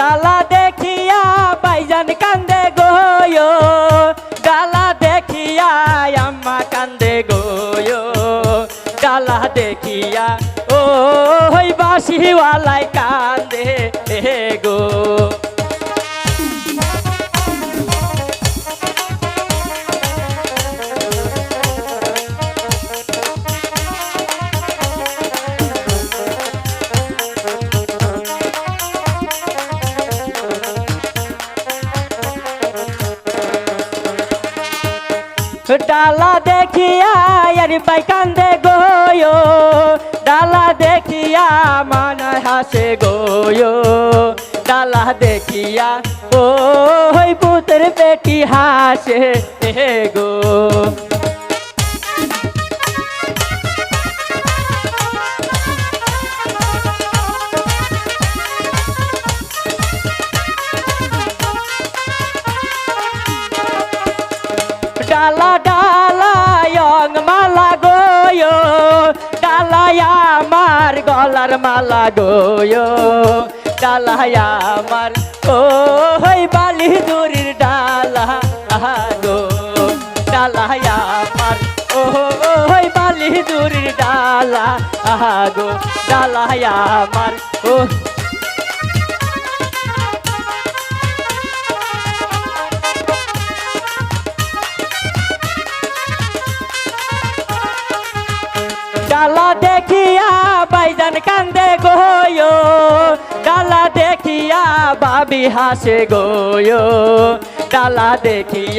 ডালা দেখিয়া বাইজান কান্দে গোয়ো। ডালা দেখিয়া আম্মা কান্দে গোয়ো। ডালা দেখিয়া, ও বাসিওয়ালাই কান্দে গো। ডালা দেখিয়া আর পাই কান্দে গোয়ো। ডালা দেখিয়া মান হাসে গোয়ো। ডালা দেখিয়া ও হই পুতের বেটি হাসে গো। ডালা ডালা মালা গোয়ো। ডালায়া আমার গলার মালা গোয়ো। ডালায়া আমার, ও হই বালি দূরের ডালা গো। ডালায়া আমার, ও হই বালি দূরের ডালা গো। ডালায়া আমার, ও দেখিয়া বাইজান কান্দে গোয়ো ডালা দেখিয়া বাবি হাসে গোয়ো ডালা দেখিয়া